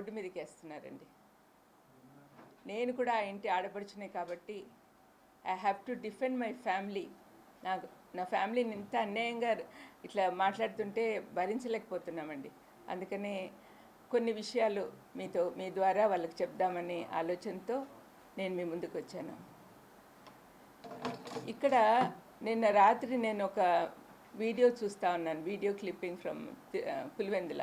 Road మీదకి వేస్తున్నారండి నేను కూడా ఆ ఇంటి ఆడపడుచునే కాబట్టి I have to defend my family నాకు నా ఫ్యామిలీని ఇంత అన్యాయంగా ఇట్లా మాట్లాడుతుంటే భరించలేకపోతున్నామండి. అందుకనే కొన్ని విషయాలు మీతో మీ ద్వారా వాళ్ళకి చెప్దామనే ఆలోచనతో నేను మీ ముందుకు వచ్చాను ఇక్కడ నిన్న రాత్రి నేను ఒక వీడియో చూస్తూ ఉన్నాను. Video clipping from Pulivendula.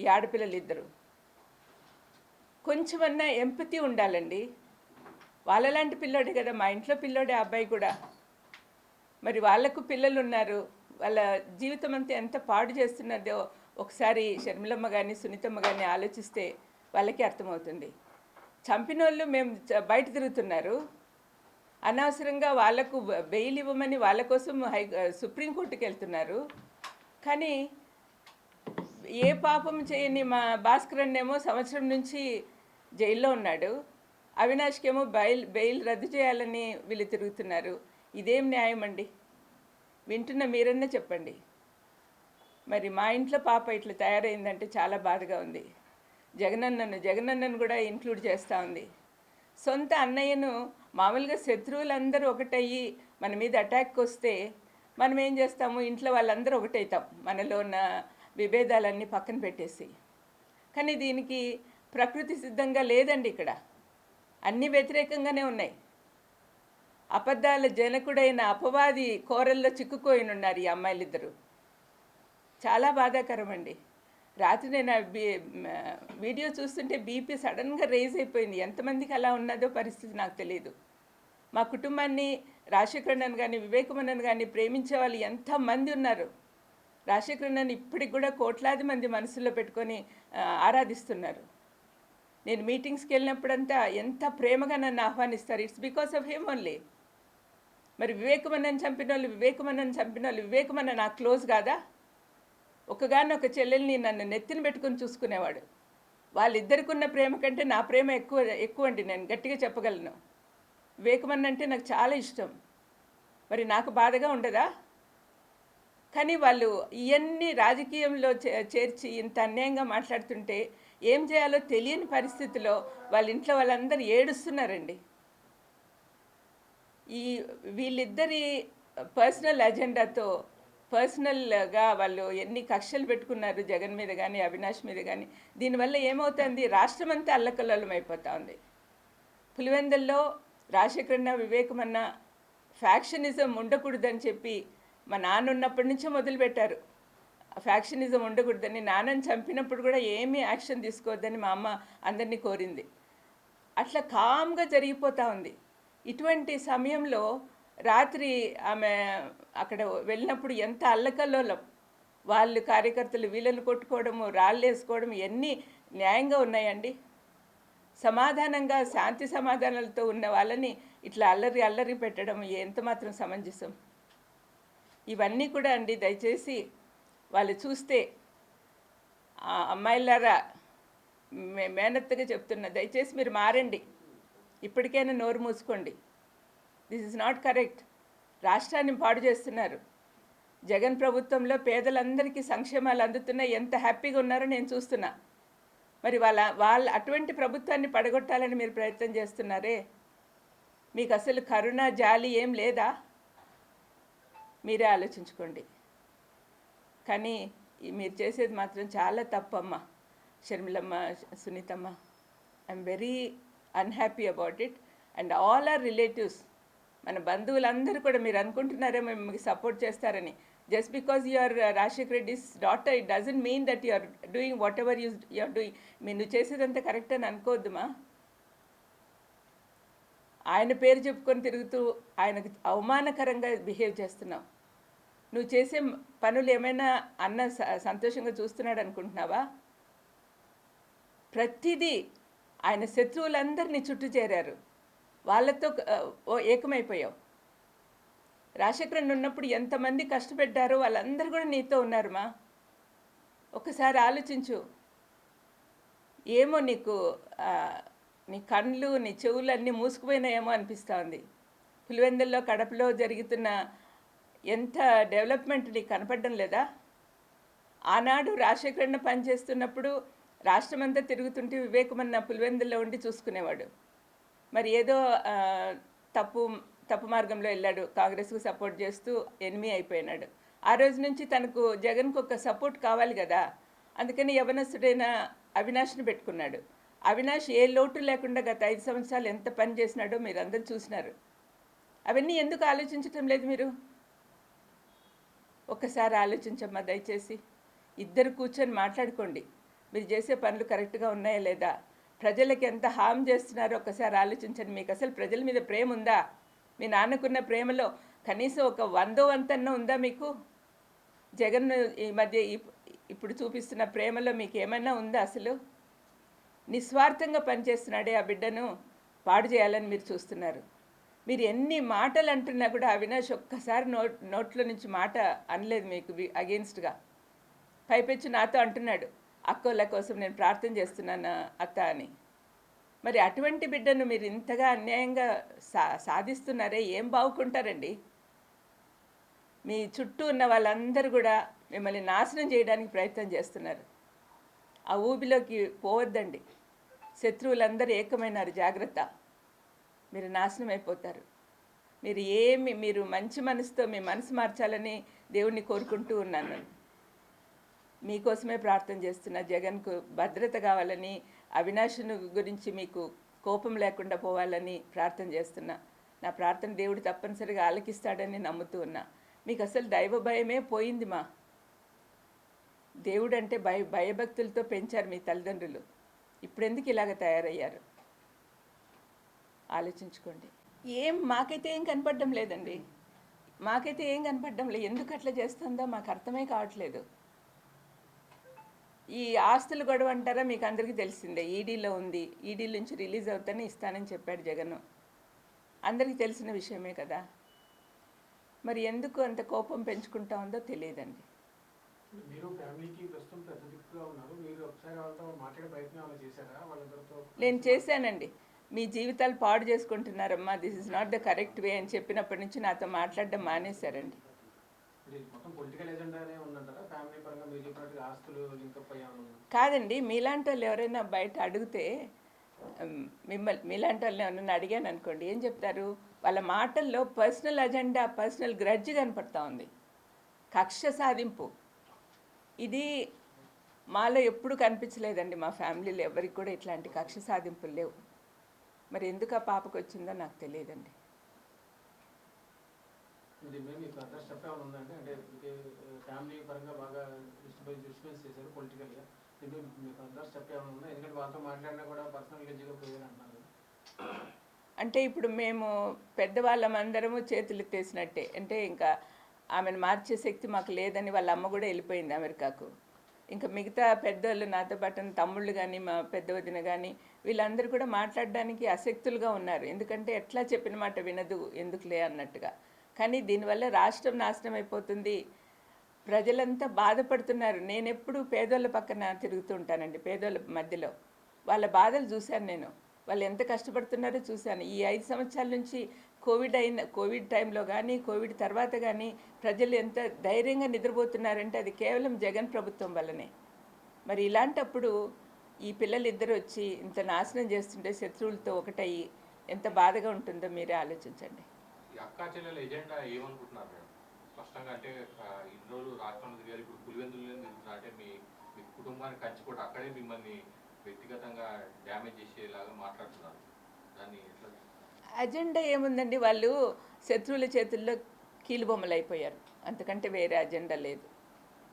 ఈ ఆడపిల్లలు ఇద్దరు కొంచెమన్నా ఎంపతి ఉండాలండి. వాళ్ళలాంటి పిల్లోడే కదా మా ఇంట్లో పిల్లోడే ఆ అబ్బాయి కూడా. మరి వాళ్ళకు పిల్లలు ఉన్నారు వాళ్ళ జీవితం అంతా ఎంత పాడు చేస్తున్నదో ఒకసారి షర్మిలమ్మ కానీ సునీతమ్మ కానీ ఆలోచిస్తే వాళ్ళకి అర్థమవుతుంది. చంపిన వాళ్ళు మేము బయట తిరుగుతున్నారు. అనవసరంగా వాళ్ళకు బెయిల్ ఇవ్వమని వాళ్ళ కోసం హై సుప్రీంకోర్టుకి వెళ్తున్నారు కానీ ఏ పాపం చేయని మా భాస్కరన్ ఏమో సంవత్సరం నుంచి జైల్లో ఉన్నాడు. అవినాష్కేమో బెయిల్ బెయిల్ రద్దు చేయాలని వీళ్ళు తిరుగుతున్నారు. ఇదేం న్యాయం అండి? వింటున్న మీరన్నా చెప్పండి. మరి మా ఇంట్లో పాప ఇట్లా తయారైందంటే చాలా బాధగా ఉంది. జగనన్నను జగనన్నను కూడా ఇంక్లూడ్ చేస్తూ ఉంది. సొంత అన్నయ్యను మామూలుగా శత్రువులందరూ ఒకటయ్యి మన మీద అటాక్ వస్తే మనం ఏం చేస్తాము? ఇంట్లో వాళ్ళందరూ ఒకటవుతాం మనలో ఉన్న విభేదాలన్నీ పక్కన పెట్టేసి. కానీ దీనికి ప్రకృతి సిద్ధంగా లేదండి ఇక్కడ. అన్నీ వ్యతిరేకంగానే ఉన్నాయి. అబద్ధాల జనకుడైన అపవాది కోరల్లో చిక్కుకోయిన ఉన్నారు ఈ అమ్మాయిలిద్దరూ. చాలా బాధాకరం అండి రాత్రి నేను వీడియో చూస్తుంటే బీపీ సడన్గా రేజ్ అయిపోయింది. ఎంతమందికి అలా ఉన్నదో పరిస్థితి నాకు తెలియదు మా కుటుంబాన్ని రాజశేఖరన్ కానీ వివేకమన్నన్ కానీ ప్రేమించే వాళ్ళు ఎంతమంది ఉన్నారు? రాజశేఖరన్నను ఇప్పటికి కూడా కోట్లాది మంది మనసులో పెట్టుకొని ఆరాధిస్తున్నారు. నేను మీటింగ్స్కి వెళ్ళినప్పుడంతా ఎంత ప్రేమగా నన్ను ఆహ్వానిస్తారు. It's because of him only. మరి వివేకమన్నని చంపిన వాళ్ళు వివేకమన్నని చంపిన వాళ్ళు వివేకమన్న నాకు క్లోజ్ కాదా? ఒకగానొక ఒక చెల్లెల్ని నన్ను నెత్తిన పెట్టుకొని చూసుకునేవాడు. వాళ్ళిద్దరికి ఉన్న ప్రేమ కంటే నా ప్రేమ ఎక్కువ ఎక్కువ అండి. నేను గట్టిగా చెప్పగలను. వివేకమన్న అంటే నాకు చాలా ఇష్టం. మరి నాకు బాధగా ఉండదా? కానీ వాళ్ళు ఇవన్నీ రాజకీయంలో చే- చేర్చి ఇంత అన్యాయంగా మాట్లాడుతుంటే ఏం చేయాలో తెలియని పరిస్థితిలో వాళ్ళ ఇంట్లో వాళ్ళందరూ ఏడుస్తున్నారండి. ఈ వీళ్ళిద్దరి పర్సనల్ అజెండాతో పర్సనల్గా వాళ్ళు ఎన్ని కక్షలు పెట్టుకున్నారు జగన్ మీద కానీ అవినాష్ మీద కానీ దీనివల్ల ఏమవుతుంది? రాష్ట్రం అంతా అల్లకల్లోలం అయిపోతూ ఉంది. పులివెందుల్లో రాజశేఖరన్న వివేకమన్న ఫ్యాక్షనిజం ఉండకూడదని చెప్పి మా నాన్న ఉన్నప్పటి నుంచే మొదలుపెట్టారు. ఫ్యాక్షనిజం ఉండకూడదని నాన్నని చంపినప్పుడు కూడా ఏమీ యాక్షన్ తీసుకోవద్దని మా అమ్మ అందరినీ కోరింది. అట్లా కామ్గా జరిగిపోతూ ఉంది. ఇటువంటి సమయంలో రాత్రి ఆమె అక్కడ వెళ్ళినప్పుడు ఎంత అల్లకల్లోలం. వాళ్ళు కార్యకర్తలు వీళ్ళని కొట్టుకోవడము రాళ్ళు వేసుకోవడం ఇవన్నీ న్యాయంగా ఉన్నాయండి? సమాధానంగా శాంతి సమాధానాలతో ఉన్న వాళ్ళని ఇట్లా అల్లరి అల్లరి పెట్టడం ఎంత మాత్రం సమంజసం? ఇవన్నీ కూడా అండి దయచేసి వాళ్ళు చూస్తే ఆ అమ్మాయిలారా మే మేనత్తగా చెప్తున్నా దయచేసి మీరు మారండి. ఇప్పటికైనా నోరు మూసుకోండి. దిస్ ఇస్ నాట్ కరెక్ట్ రాష్ట్రాన్ని పాడు చేస్తున్నారు. జగన్ ప్రభుత్వంలో పేదలందరికీ సంక్షేమాలు అందుతున్నాయి ఎంత హ్యాపీగా ఉన్నారో నేను చూస్తున్నా. మరి వాళ్ళ వాళ్ళ అటువంటి ప్రభుత్వాన్ని పడగొట్టాలని మీరు ప్రయత్నం చేస్తున్నారే? మీకు అసలు కరుణ జాలి ఏం లేదా? మీరే ఆలోచించుకోండి. కానీ మీరు చేసేది మాత్రం చాలా తప్పమ్మ షర్మిలమ్మ సునీతమ్మ. I'm very unhappy about it and all our relatives మన బంధువులందరూ కూడా మీరు అనుకుంటున్నారేమో మేము మీకు సపోర్ట్ చేస్తారని just because your Rajasekhar Reddy's daughter it doesn't mean that you are doing whatever you you're doing మీరు నువ్వు చేసేదంతా కరెక్ట్ అని అనుకోవద్దుమా? ఆయన పేరు చెప్పుకొని తిరుగుతూ ఆయనకు అవమానకరంగా బిహేవ్ చేస్తున్నావు. నువ్వు చేసే పనులు ఏమైనా అన్న స- సంతోషంగా చూస్తున్నాడు అనుకుంటున్నావా? ప్రతిదీ ఆయన శత్రువులందరినీ చుట్టూ చేరారు. వాళ్ళతో ఓ ఏకమైపోయావు. రాజశేఖరన్ ఉన్నప్పుడు ఎంతమంది కష్టపెట్టారో వాళ్ళందరూ కూడా నీతో ఉన్నారు మా ఒకసారి ఆలోచించు. ఏమో నీకు నీ కళ్ళు నీ చెవులు అన్నీ మూసుకుపోయినాయేమో అనిపిస్తూ ఉంది పులివెందుల్లో కడపలో జరుగుతున్న ఎంత డెవలప్మెంట్ నీకు కనపడడం లేదా? ఆనాడు రాజశేఖరన్న పనిచేస్తున్నప్పుడు రాష్ట్రమంతా తిరుగుతుంటే వివేకమన్న పులివెందుల్లో ఉండి చూసుకునేవాడు. మరి ఏదో తప్పు తప్పు మార్గంలో వెళ్ళాడు. కాంగ్రెస్కు సపోర్ట్ చేస్తూ ఎనిమి అయిపోయినాడు. ఆ రోజు నుంచి తనకు జగన్కు ఒక సపోర్ట్ కావాలి కదా? అందుకని యవనస్తుడైన అవినాష్ని పెట్టుకున్నాడు. అవినాష్ ఏ లోటు లేకుండా గత ఐదు సంవత్సరాలు ఎంత పని చేసినాడో మీరు అందరూ చూసినారు. అవన్నీ ఎందుకు ఆలోచించటం లేదు మీరు? ఒక్కసారి ఆలోచించమ్మా దయచేసి. ఇద్దరు కూర్చొని మాట్లాడుకోండి. మీరు చేసే పనులు కరెక్ట్గా ఉన్నాయా లేదా? ప్రజలకి ఎంత హామ్ చేస్తున్నారో ఒక్కసారి ఆలోచించండి. మీకు అసలు ప్రజల మీద ప్రేమ ఉందా? మీ నాన్నకున్న ప్రేమలో కనీసం ఒక వందో వంతన్న ఉందా మీకు? జగన్ ఈ మధ్య ఇప్పుడు చూపిస్తున్న ప్రేమలో మీకు ఏమైనా ఉందా అసలు? నిస్వార్థంగా పనిచేస్తున్నాడే ఆ బిడ్డను పాడు చేయాలని మీరు చూస్తున్నారు. మీరు ఎన్ని మాటలు అంటున్నా కూడా అవినాష్ ఒక్కసారి నోట్ నోట్లో నుంచి మాట అనలేదు మీకు అగేన్స్ట్గా. పైపెచ్చు నాతో అంటున్నాడు అక్కోళ్ళ కోసం నేను ప్రార్థన చేస్తున్నాను అత్త అని. మరి అటువంటి బిడ్డను మీరు ఇంతగా అన్యాయంగా సా సాధిస్తున్నారే ఏం బాగుకుంటారండి మీ చుట్టూ ఉన్న వాళ్ళందరూ కూడా మిమ్మల్ని నాశనం చేయడానికి ప్రయత్నం చేస్తున్నారు. ఆ ఊబిలోకి పోవద్దండి. శత్రువులందరూ ఏకమైనారు జాగ్రత్త. మీరు నాశనం అయిపోతారు మీరు ఏమి మీరు మంచి మనసుతో మీ మనసు మార్చాలని దేవుణ్ణి కోరుకుంటూ ఉన్నాను. మీకోసమే ప్రార్థన చేస్తున్న జగన్కు భద్రత కావాలని అవినాశుని గురించి మీకు కోపం లేకుండా పోవాలని ప్రార్థన చేస్తున్నా. నా ప్రార్థన దేవుడు తప్పనిసరిగా ఆలకిస్తాడని నమ్ముతూ ఉన్నా. మీకు అసలు దైవ భయమే పోయింది మా. దేవుడు అంటే భయ భయభక్తులతో పెంచారు మీ తల్లిదండ్రులు. ఇప్పుడెందుకు ఇలాగ తయారయ్యారు? ఆలోచించుకోండి. ఏం మాకైతే ఏం కనపడడం లేదండి. మాకైతే ఏం కనపడడం లేదు. ఎందుకు అట్లా చేస్తుందో మాకు అర్థమే కావట్లేదు. ఈ ఆస్తులు గొడవ అంటారా మీకు అందరికీ తెలిసిందే. ఈడీలో ఉంది. ఈడీ నుంచి రిలీజ్ అవుతానే ఇస్తానని చెప్పాడు జగన్. అందరికీ తెలిసిన విషయమే కదా. మరి ఎందుకు అంత కోపం పెంచుకుంటా ఉందో తెలియదండి. నేను చేశానండి. మీ జీవితాలు పాడు చేసుకుంటున్నారమ్మా. This is not the correct way అని చెప్పినప్పటి నుంచి నాతో మాట్లాడడం మానేశారండి. కాదండి. మీలాంటి వాళ్ళు ఎవరైనా బయట అడిగితే మిమ్మల్ని మీలాంటి వాళ్ళని ఎవరైనా అడిగాను అనుకోండి ఏం చెప్తారు? వాళ్ళ మాటల్లో పర్సనల్ అజెండా పర్సనల్ గ్రడ్జ్ కనపడతా ఉంది. కక్ష సాధింపు. ఇది మాలో ఎప్పుడు కనిపించలేదండి మా ఫ్యామిలీలో ఎవరికి కూడా ఇట్లాంటి కక్ష సాధింపులు లేవు. మరి ఎందుకు ఆ పాపకు వచ్చిందో నాకు తెలియదండి. అంటే ఇప్పుడు మేము పెద్దవాళ్ళం అందరము చేతులు ఎత్తేసినట్టే. అంటే ఇంకా ఆమెను మార్చే శక్తి మాకు లేదని వాళ్ళ అమ్మ కూడా వెళ్ళిపోయింది అమెరికాకు. ఇంకా మిగతా పెద్దోళ్ళు నాతో పాటు తమ్ముళ్ళు కానీ మా పెద్ద వదిన కానీ వీళ్ళందరూ కూడా మాట్లాడడానికి అసక్తులుగా ఉన్నారు. ఎందుకంటే ఎట్లా చెప్పిన మాట వినదు ఎందుకులే అన్నట్టుగా. కానీ దీనివల్ల రాష్ట్రం నాశనం అయిపోతుంది. ప్రజలంతా బాధపడుతున్నారు. నేను ఎప్పుడు పేదోళ్ళ పక్కన తిరుగుతూ ఉంటానండి పేదోళ్ళ మధ్యలో. వాళ్ళ బాధలు చూశాను నేను. వాళ్ళు ఎంత కష్టపడుతున్నారో చూశాను. ఈ ఐదు సంవత్సరాల నుంచి కోవిడ్ అయిన కోవిడ్ టైంలో కానీ కోవిడ్ తర్వాత కానీ ప్రజలు ఎంత ధైర్యంగా నిద్రపోతున్నారంటే అది కేవలం జగన్ ప్రభుత్వం వల్లనే. మరి ఇలాంటప్పుడు ఈ పిల్లలు ఇద్దరు వచ్చి ఇంత నాశనం చేస్తుంటే శత్రువులతో ఒకటయ్యి ఎంత బాధగా ఉంటుందో మీరే ఆలోచించండి. ఈ అక్కా చెల్లెల ఎజెండా ఏమనుకుంటున్నారు మేడం? స్పష్టంగా అంటే ఇన్ని రోజులు రాష్ట్రంలో తిరిగారు ఇప్పుడు పులివెందులు తిరుగుతున్నారు. అంటే మీ మీ కుటుంబాన్ని అక్కడే మిమ్మల్ని వ్యక్తిగతంగా డ్యామేజ్ చేసేలాగా మాట్లాడుతున్నారు. దాన్ని ఎట్లా అజెండా ఏముందండి? వాళ్ళు శత్రువుల చేతుల్లో కీలుబొమ్మలు అయిపోయారు. అంతకంటే వేరే అజెండా లేదు.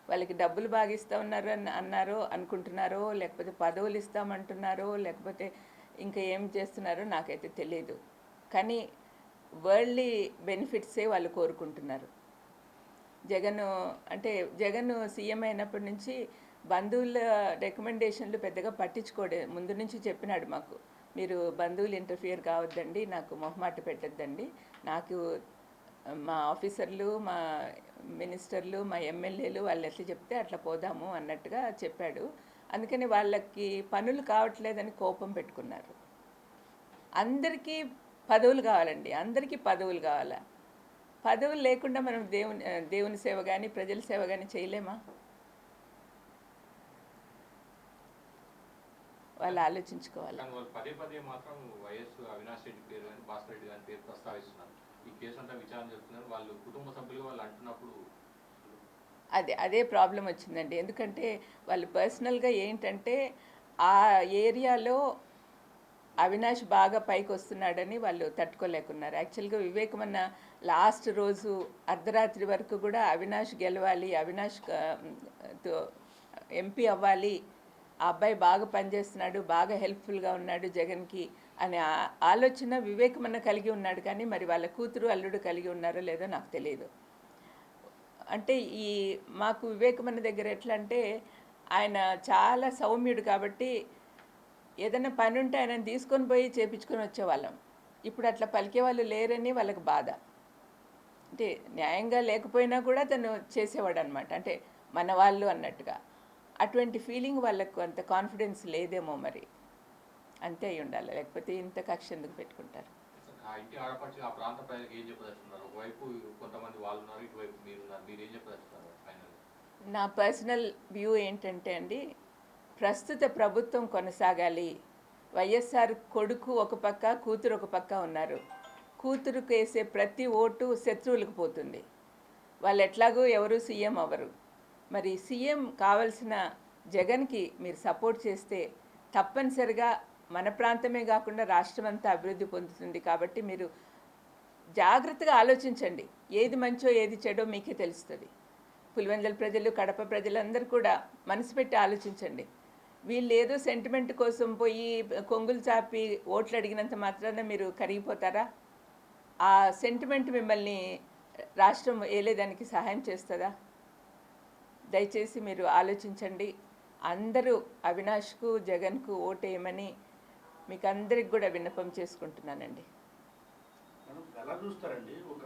వాళ్ళకి డబ్బులు బాగా ఇస్తా ఉన్నారు అని అన్నారో అనుకుంటున్నారో లేకపోతే పదవులు ఇస్తామంటున్నారో లేకపోతే ఇంకా ఏం చేస్తున్నారో నాకైతే తెలియదు కానీ వరల్డ్లీ బెనిఫిట్సే వాళ్ళు కోరుకుంటున్నారు. జగన్ అంటే జగన్ సీఎం అయినప్పటి నుంచి బంధువుల రికమెండేషన్లు పెద్దగా పట్టించుకోడే ముందు నుంచి చెప్పినాడు మాకు. మీరు బంధువులు ఇంటర్ఫియర్ కావద్దండి నాకు మొహమాట పెట్టద్దండి. నాకు మా ఆఫీసర్లు మా మినిస్టర్లు మా ఎమ్మెల్యేలు వాళ్ళు ఎట్లా చెప్తే అట్లా పోదాము అన్నట్టుగా చెప్పాడు. అందుకని వాళ్ళకి పనులు కావట్లేదని కోపం పెట్టుకున్నారు. అందరికీ పదవులు కావాలండి అందరికీ పదవులు కావాలా? పదవులు లేకుండా మనం దేవుని దేవుని సేవ కానీ ప్రజల సేవ కానీ చేయలేమా వాళ్ళు ఆలోచించుకోవాలి కానీ వాళ్ళు పదే పదే మాత్రం వైఎస్ అవినాష్ రెడ్డి పేరు కానీ భాస్కర్ రెడ్డి గారి పేరు ప్రస్తావిస్తున్నారు ఈ కేసు అంతా విచారణ చెప్తున్నారు వాళ్ళు కుటుంబ సభ్యులుగా వాళ్ళు అంటున్నప్పుడు అదే అదే ప్రాబ్లం వచ్చిందండి. ఎందుకంటే వాళ్ళు పర్సనల్గా ఏంటంటే ఆ ఏరియాలో అవినాష్ బాగా పైకి వస్తున్నాడని వాళ్ళు తట్టుకోలేకున్నారు. యాక్చువల్గా వివేకమన్న లాస్ట్ రోజు అర్ధరాత్రి వరకు కూడా అవినాష్ గెలవాలి అవినాష్ ఎంపీ అవ్వాలి ఆ అబ్బాయి బాగా పనిచేస్తున్నాడు బాగా హెల్ప్ఫుల్గా ఉన్నాడు జగన్కి అనే ఆలోచన వివేకమన్న కలిగి ఉన్నాడు. కానీ మరి వాళ్ళ కూతురు అల్లుడు కలిగి ఉన్నారో లేదో నాకు తెలియదు. అంటే ఈ మాకు వివేకమన్న దగ్గర ఎట్లా అంటే ఆయన చాలా సౌమ్యుడు కాబట్టి ఏదైనా పని ఉంటే ఆయన తీసుకొని పోయి చేపించుకొని వచ్చేవాళ్ళం. ఇప్పుడు అట్లా పలికే వాళ్ళు లేరని వాళ్ళకి బాధ. అంటే న్యాయంగా లేకపోయినా కూడా తను చేసేవాడు అనమాట అంటే మన వాళ్ళు అన్నట్టుగా. అటువంటి ఫీలింగ్ వాళ్ళకు అంత కాన్ఫిడెన్స్ లేదేమో మరి. అంతే అయి ఉండాలి. లేకపోతే ఇంత కక్ష ఎందుకు పెట్టుకుంటారు? నా పర్సనల్ వ్యూ ఏంటంటే అండి ప్రస్తుత ప్రభుత్వం కొనసాగాలి. వైఎస్ఆర్ కొడుకు ఒక పక్క కూతురు ఒక పక్క ఉన్నారు. కూతురుకు వేసే ప్రతి ఓటు శత్రువులకు పోతుంది. వాళ్ళు ఎట్లాగో ఎవరు సీఎం అవ్వరు. మరి సీఎం కావలసిన జగన్కి మీరు సపోర్ట్ చేస్తే తప్పనిసరిగా మన ప్రాంతమే కాకుండా రాష్ట్రం అంతా అభివృద్ధి పొందుతుంది కాబట్టి మీరు జాగ్రత్తగా ఆలోచించండి. ఏది మంచో ఏది చెడో మీకే తెలుస్తుంది. పులివెందుల ప్రజలు కడప ప్రజలందరూ కూడా మనసు పెట్టి ఆలోచించండి. వీళ్ళు ఏదో సెంటిమెంట్ కోసం పోయి కొంగులు చాపి ఓట్లు అడిగినంత మాత్రాన మీరు కరిగిపోతారా? ఆ సెంటిమెంట్ మిమ్మల్ని రాష్ట్రం ఏలేదానికి సహాయం చేస్తుందా? దయచేసి మీరు ఆలోచించండి. అందరూ అవినాష్కు జగన్కు ఓటేయమని మీకు అందరికి కూడా విన్నపం చేసుకుంటున్నానండి. ఎలా చూస్తారండి. ఒక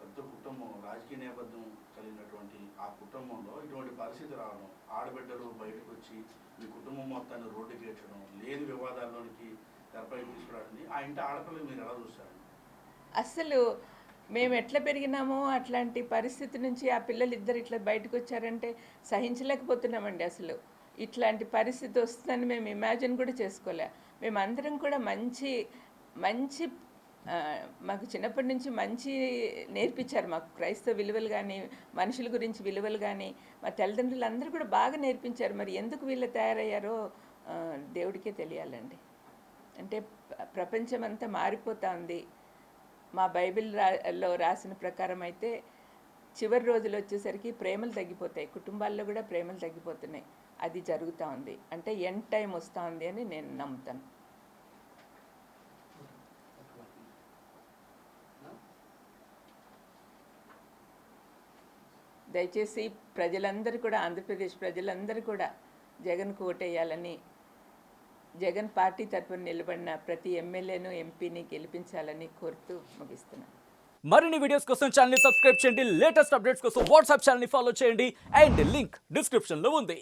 పెద్ద కుటుంబం రాజకీయ నేపథ్యం కలిగినటువంటి ఆ కుటుంబంలో ఇటువంటి పరిస్థితి రావడం ఆడబిడ్డలు బయటకు వచ్చి మీ కుటుంబం మొత్తాన్ని రోడ్డుకి ఏడ్చడం లేని వివాదాల్లోనికి తెరపై తీసుకురావడాన్ని ఆ ఇంటి ఆడపిల్లలు మీరు ఎలా చూస్తారండి? అస్సలు మేము ఎట్లా పెరిగినామో అట్లాంటి పరిస్థితి నుంచి ఆ పిల్లలు ఇద్దరు ఇట్లా బయటకు వచ్చారంటే సహించలేకపోతున్నామండి అసలు. ఇట్లాంటి పరిస్థితి వస్తుందని మేము ఇమాజిన్ కూడా చేసుకోలే. మేమందరం కూడా మంచి మంచి మాకు చిన్నప్పటి నుంచి మంచి నేర్పించారు మాకు. క్రైస్తవ విలువలు కానీ మనుషుల గురించి విలువలు కానీ మా తల్లిదండ్రులు అందరూ కూడా బాగా నేర్పించారు. మరి ఎందుకు వీళ్ళు తయారయ్యారో దేవుడికే తెలియాలండి. అంటే ప్రపంచం అంతా మారిపోతా ఉంది మా బైబిల్లో రాసిన ప్రకారం అయితే చివరి రోజులు వచ్చేసరికి ప్రేమలు తగ్గిపోతాయి. కుటుంబాల్లో కూడా ప్రేమలు తగ్గిపోతున్నాయి. అది జరుగుతూ ఉంది. అంటే ఎన్ టైం వస్తూ ఉంది అని నేను నమ్ముతాను. దయచేసి ప్రజలందరూ కూడా ఆంధ్రప్రదేశ్ ప్రజలందరూ కూడా జగన్కు ఓటేయాలని జగన్ పార్టీ తరఫున నిలబడిన ప్రతి ఎమ్మెల్యేను ఎంపీని గెలిపించాలని కోరుతూ ముగిస్తున్నాను మరిన్ని వీడియోస్ కోసం ఛానల్ సబ్స్క్రైబ్ చేయండి. లేటెస్ట్ అప్డేట్స్ కోసం వాట్సాప్ ఛానల్ ఫాలో చేయండి. అండ్ లింక్ డిస్క్రిప్షన్లో ఉంది.